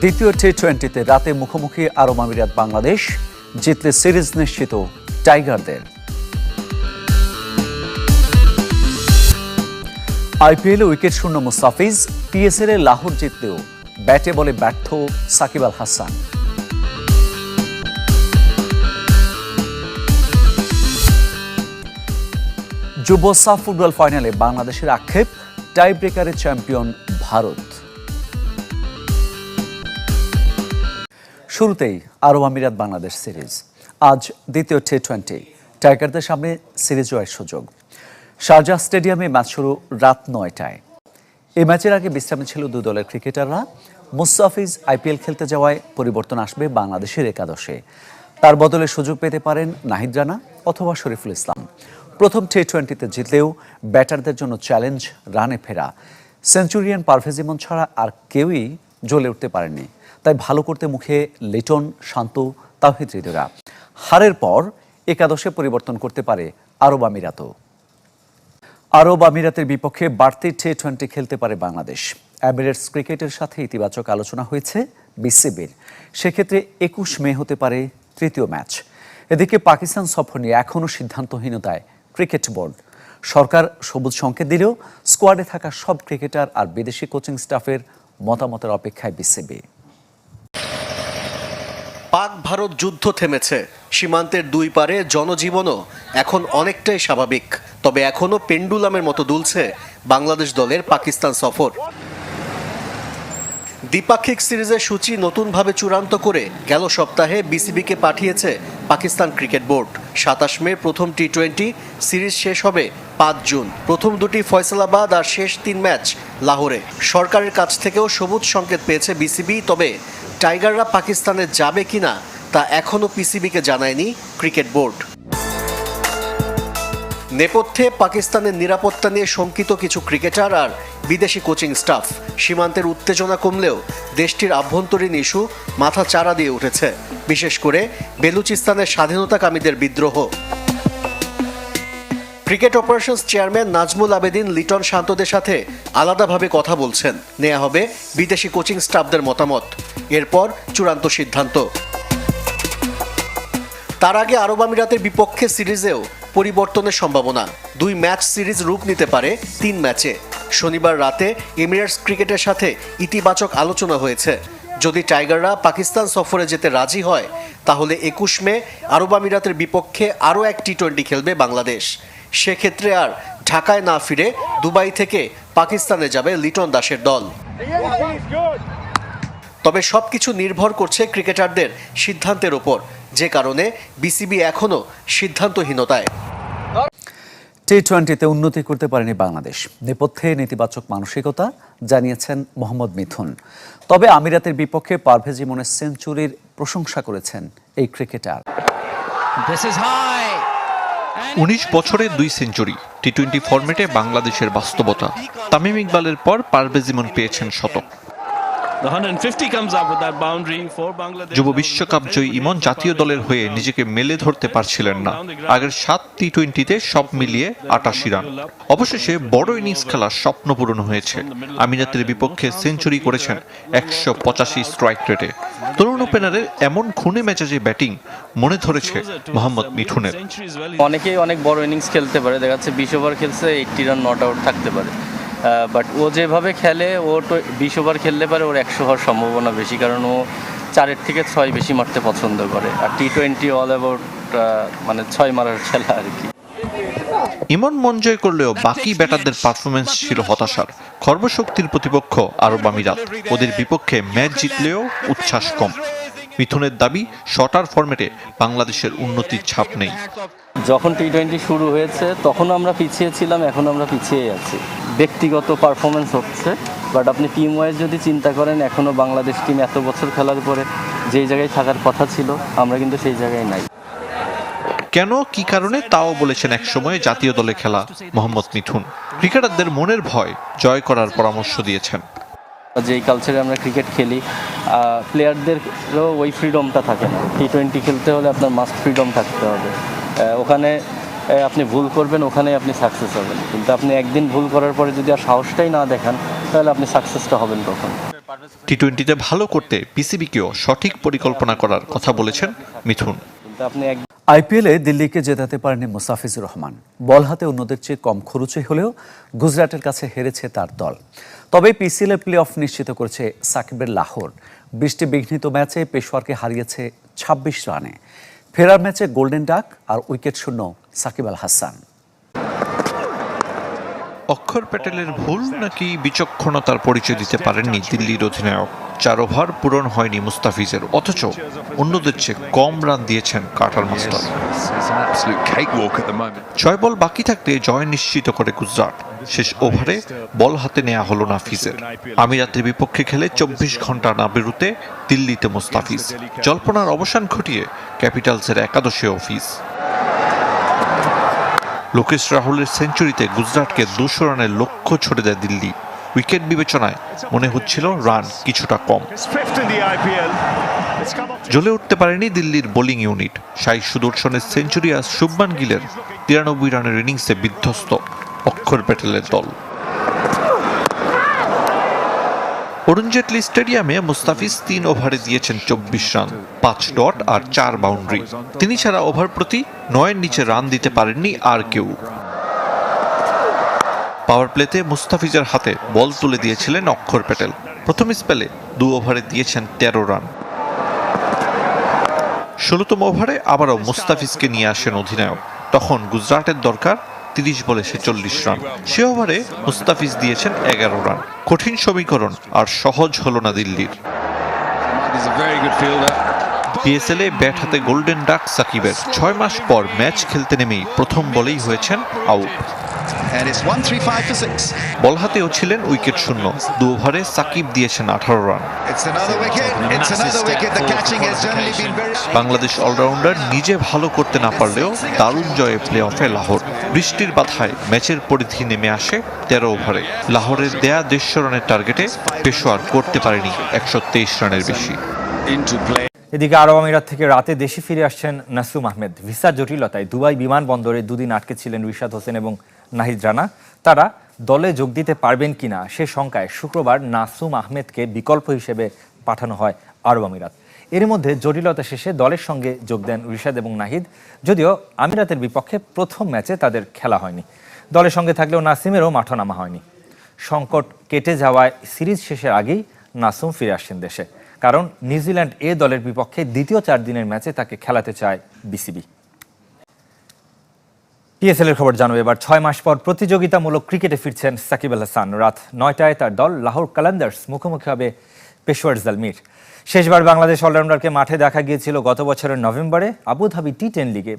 দ্বিতীয় টি টোয়েন্টিতে রাতে মুখোমুখি আরব আমিরাত বাংলাদেশ জিতলে সিরিজ নিশ্চিত টাইগারদের। আইপিএলে উইকেট শূন্য মুস্তাফিজ পিএসএল এ লাহোর জিতলেও ব্যাটে বলে ব্যর্থ সাকিব আল হাসান। যুব সাফ ফুটবল ফাইনালে বাংলাদেশের আক্ষেপ টাই ব্রেকারে চ্যাম্পিয়ন ভারত। শুরুতেই আরব আমিরাত বাংলাদেশ সিরিজ। আজ দ্বিতীয় টি টোয়েন্টি টাইগারদের সামনে সিরিজ জয়ের সুযোগ। শারজাহ স্টেডিয়ামে ম্যাচ শুরু রাত নয়টায়। এই ম্যাচের আগে বিশ্রামে ছিল দু দলের ক্রিকেটাররা। মুস্তাফিজ আইপিএল খেলতে যাওয়ায় পরিবর্তন আসবে বাংলাদেশের একাদশে। তার বদলে সুযোগ পেতে পারেন নাহিদ রানা অথবা শরীফুল ইসলাম। প্রথম টি টোয়েন্টিতে জিতলেও ব্যাটারদের জন্য চ্যালেঞ্জ রানে ফেরা। সেঞ্চুরিয়ান পারভেজ ইমন ছাড়া আর কেউই জ্বলে উঠতে পারেননি। তাই ভালো করতে মুখে লিটন, শান্ত তাহিদ হৃদয়রা। হারের পর একাদশে পরিবর্তন করতে পারে আরব আমিরাতও। আরব আমিরাতের বিপক্ষে বাড়তি টি টোয়েন্টি খেলতে পারে বাংলাদেশ। এমিরেটস ক্রিকেটের সাথে ইতিবাচক আলোচনা হয়েছে বিসিবির। সেক্ষেত্রে একুশ মে হতে পারে তৃতীয় ম্যাচ। এদিকে পাকিস্তান সফর নিয়ে এখনও সিদ্ধান্তহীনতায় ক্রিকেট বোর্ড। সরকার সবুজ সংকেত দিলেও স্কোয়াডে থাকা সব ক্রিকেটার আর বিদেশি কোচিং স্টাফের মতামতের অপেক্ষায় বিসিবি। পাক ভারত যুদ্ধ থেমেছে। সীমান্তের দুই পারে জনজীবনও এখন অনেকটাই স্বাভাবিক। তবে এখনও পেন্ডুলামের মতো দুলছে বাংলাদেশ দলের পাকিস্তান সফর। দ্বিপাক্ষিক সিরিজের সূচি নতুনভাবে চূড়ান্ত করে গেল সপ্তাহে বিসিবিকে পাঠিয়েছে পাকিস্তান ক্রিকেট বোর্ড। সাতাশ মে প্রথম টি টোয়েন্টি সিরিজ শেষ হবে পাঁচ জুন। প্রথম দুটি ফয়সালাবাদ আর শেষ তিন ম্যাচ লাহোরে। সরকারের কাছ থেকেও সবুজ সংকেত পেয়েছে বিসিবি, তবে টাইগাররা পাকিস্তানে যাবে কিনা তা এখনও পিসিবিকে জানায়নি ক্রিকেট বোর্ড। নেপথ্যে পাকিস্তানের নিরাপত্তা নিয়ে শঙ্কিত কিছু ক্রিকেটার আর বিদেশি কোচিং স্টাফ। সীমান্তের উত্তেজনা কমলেও দেশটির আভ্যন্তরীণ ইস্যু মাথা চারা দিয়ে উঠেছে। বিশেষ করে বেলুচিস্তানের স্বাধীনতাকামীদের বিদ্রোহ। Cricket operations chairman Nazmul Abedin Liton শান্তদের সাথে আলাদাভাবে কথা বলছেন। নেওয়া হবে বিদেশি কোচিং স্টাফদের মতামত। এরপর চূড়ান্ত সিদ্ধান্ত। তার আগে আরব আমিরাতের বিপক্ষে সিরিজেও পরিবর্তনের সম্ভাবনা। দুই ম্যাচ সিরিজ রূপ নিতে পারে তিন ম্যাচে। শনিবার রাতে এমিরেটস ক্রিকেটের সাথে ইতিবাচক আলোচনা হয়েছে। যদি টাইগাররা পাকিস্তান সফরে যেতে রাজি হয়, তাহলে একুশ মে আরব আমিরাতের বিপক্ষে আরও এক টি টোয়েন্টি খেলবে বাংলাদেশ। সেক্ষেত্রে আর ঢাকায় না ফিরে দুবাই থেকে পাকিস্তানে যাবে লিটন দাসের দল। তবে সবকিছু নির্ভর করছে ক্রিকেটারদের সিদ্ধান্তের ওপর যে কারণে বিসিবি এখনও সিদ্ধান্তহীনতায়। টি টোয়েন্টিতে উন্নতি করতে পারেনি বাংলাদেশ। নেপথ্যে নেতিবাচক মানসিকতা জানিয়েছেন মোহাম্মদ মিথুন। তবে আমিরাতের বিপক্ষে পারভেজ ইমনের সেঞ্চুরির প্রশংসা করেছেন এই ক্রিকেটার। This is high. উনিশ বছরে দুই সেঞ্চুরি, টি টোয়েন্টি ফর্মেটে বাংলাদেশের বাস্তবতা। তামিম ইকবালের পর পারভেজ ইমন পেয়েছেন শতক। যুব বিশ্বকাপ জয়ী ইমন জাতীয় দলের হয়ে নিজেকে মেলে ধরতে পারছিলেন না। আগের সাত টি টোয়েন্টিতে সব মিলিয়ে আটাশি রান। অবশেষে বড় ইনিংস খেলার স্বপ্ন পূরণ হয়েছে। আমিরাতের বিপক্ষে সেঞ্চুরি করেছেন একশো পঁচাশি স্ট্রাইক রেটে। তরুণ ওপেনারের এমন খুনে মেজাজে ব্যাটিং মনে ধরেছে মোহাম্মদ মিঠুনের। অনেকেই অনেক বড় ইনিংস খেলতে পারে দেখা যাচ্ছে বিশ ওভার খেলছে এইটটি রান নট আউট থাকতে পারে। বাট ও যেভাবে খেলে, ও তো বিশ ওভার খেলতে পারে ওর একশো হওয়ার সম্ভাবনা বেশি, কারণ ও চারের থেকে ছয় বেশি মারতে পছন্দ করে। আর টি টোয়েন্টি অল অ্যাবাউট মানে ছয় মারার খেলা আর কি। ইমন মন জয় করলেও বাকি ব্যাটারদের পারফরমেন্স ছিল হতাশার। খর্বশক্তির প্রতিপক্ষ আরব আমিরাত। ওদের বিপক্ষে ম্যাচ জিতলেও উচ্ছ্বাস কম। মিথুনের দাবি শটার ফরম্যাটে বাংলাদেশের উন্নতির ছাপ নেই। যখন টি টোয়েন্টি শুরু হয়েছে তখন আমরা পিছিয়ে ছিলাম এখন আমরা পিছিয়ে আছি। ব্যক্তিগত পারফরমেন্স হচ্ছে বাট আপনি টিম ওয়াইজ যদি চিন্তা করেন এখনও বাংলাদেশ টিম এত বছর খেলার পরে যেই জায়গায় থাকার কথা ছিল আমরা কিন্তু সেই জায়গায় নাই। কেন কি কারণে তাও বলেছেন এক একসময় জাতীয় দলে খেলা মোহাম্মদ মিথুন ক্রিকেটারদের মনের ভয় জয় করার পরামর্শ দিয়েছেন। যেই কালচারে আমরা ক্রিকেট খেলি প্লেয়ারদেরও ওই ফ্রিডমটা থাকে না। টি টোয়েন্টি খেলতে হলে আপনার মাস্ট ফ্রিডম থাকতে হবে। ওখানে আপনি ভুল করবেন ওখানেই আপনি সাকসেস হবেন। কিন্তু আপনি একদিন ভুল করার পরে যদি আর সাহসটাই না দেখান তাহলে আপনি সাকসেসটা হবেন কখন? টি টোয়েন্টিতে ভালো করতে পিসিবিকেও সঠিক পরিকল্পনা করার কথা বলেছেন মিথুন। কিন্তু আপনি আইপিএলে দিল্লিকে জেতাতে পারেনি মুস্তাফিজুর রহমান। বল হাতে অন্যদের চেয়ে কম খরচে হলেও গুজরাটের কাছে হেরেছে তার দল। তবে পিসিএলের প্লে অফ নিশ্চিত করেছে সাকিবের লাহোর। বৃষ্টি বিঘ্নিত ম্যাচে পেশোয়ারকে হারিয়েছে ২৬ রানে। ফেরার ম্যাচে গোল্ডেন ডাক আর উইকেট শূন্য সাকিব আল হাসান। অক্ষর প্যাটেলের ভুল নাকি বিচক্ষণতার পরিচয় দিতে পারেননি দিল্লির অধিনায়ক? চার ওভার পূরণ হয়নি মুস্তাফিজের অথচ অন্যদের চেয়ে কম রান দিয়েছেন কাটার মাস্টার. ছয় বল বাকি থাকতে জয় নিশ্চিত করে গুজরাট। শেষ ওভারে বল হাতে নেওয়া হলো নাফিজের। আমিরাতের বিপক্ষে খেলে চব্বিশ ঘণ্টা না বেরুতে দিল্লিতে মুস্তাফিজ। জল্পনার অবসান ঘটিয়ে ক্যাপিটালসের একাদশে অফিস। লোকেশ রাহুলের সেঞ্চুরিতে গুজরাটকে দুশো রানের লক্ষ্য ছড়ে দেয় দিল্লি। উইকেট বিবেচনায় মনে হচ্ছিল রান কিছুটা কম। জ্বলে উঠতে পারেনি দিল্লির বোলিং ইউনিট। সাই সুদর্শনের সেঞ্চুরি আর শুভমান গিলের তিরানব্বই রানের ইনিংসে বিধ্বস্ত অক্ষর প্যাটেলের দল। অরুণ জেটলি স্টেডিয়ামে মুস্তাফিজ তিন ওভারে দিয়েছেন চব্বিশ রান পাঁচ ডট আর চার বাউন্ডারি। তিনি ছাড়া ওভার প্রতি নয়ের নিচে রান দিতে পারেননি আর কেউ। পাওয়ার প্লেতে মুস্তাফিজের হাতে বল তুলে দিয়েছিলেন অক্ষর প্যাটেল। প্রথম স্পেলে দু ওভারে দিয়েছেন তেরো রান। ষোলোতম ওভারে আবারও মুস্তাফিজকে নিয়ে আসেন অধিনায়ক। তখন গুজরাটের দরকার তিরিশ বলে ছেচল্লিশ রান। সে ওভারে মুস্তাফিজ দিয়েছেন এগারো রান। কঠিন সমীকরণ আর সহজ হল না দিল্লির। পিএসএলে ব্যাট হাতে গোল্ডেন ডাক সাকিবের ছয় মাস পর ম্যাচ খেলতে নেমেই প্রথম বলেই হয়েছেন আউট. বল হাতেও ছিলেন উইকেট শূন্য। দু ওভারে সাকিব দিয়েছেন আঠারো রান. বাংলাদেশ অলরাউন্ডার নিজে ভালো করতে না পারলেও দারুণ জয়ে প্লে অফে লাহোর। বৃষ্টির বাধায় ম্যাচের পরিধি নেমে আসে তেরো ওভারে। লাহোরের দেয়া দেড়শো রানের টার্গেটে পেশোয়ার করতে পারেনি একশো তেইশ রানের বেশি. এদিকে আরব আমিরাত থেকে রাতে দেশে ফিরে আসছেন নাসুম আহমেদ। ভিসা জটিলতায় দুবাই বিমানবন্দরে দুদিন আটকে ছিলেন রিশাদ হোসেন এবং নাহিদ রানা। তারা দলে যোগ দিতে পারবেন কিনা সে শঙ্কায় শুক্রবার নাসুম আহমেদকে বিকল্প হিসেবে পাঠানো হয় আরব আমিরাত। এর মধ্যে জটিলতা শেষে দলের সঙ্গে যোগ দেন রিশাদ এবং নাহিদ। যদিও আমিরাতের বিপক্ষে প্রথম ম্যাচে তাদের খেলা হয়নি। দলের সঙ্গে থাকলেও নাসিমেরও মাঠা নামা হয়নি। সংকট কেটে যাওয়ায় সিরিজ শেষের আগেই নাসুম ফিরে আসছেন দেশে। কারণ নিউজিল্যান্ড এ দলের বিপক্ষে দ্বিতীয় চার দিনের ম্যাচে তাকে খেলাতে চায় বিসিবি। পিএসএল এর খবর জানো এবার। ছয় মাস পর প্রতিযোগিতামূলক ক্রিকেটে ফিরছেন সাকিব আল হাসান। রাত নয়টায় তার দল লাহোর কালান্দার্স মুখোমুখি হবে পেশোয়ার জালমির। শেষবার বাংলাদেশ অলরাউন্ডারকে মাঠে দেখা গিয়েছিল গত বছরের নভেম্বরে। আবুধাবি টি টেন লিগে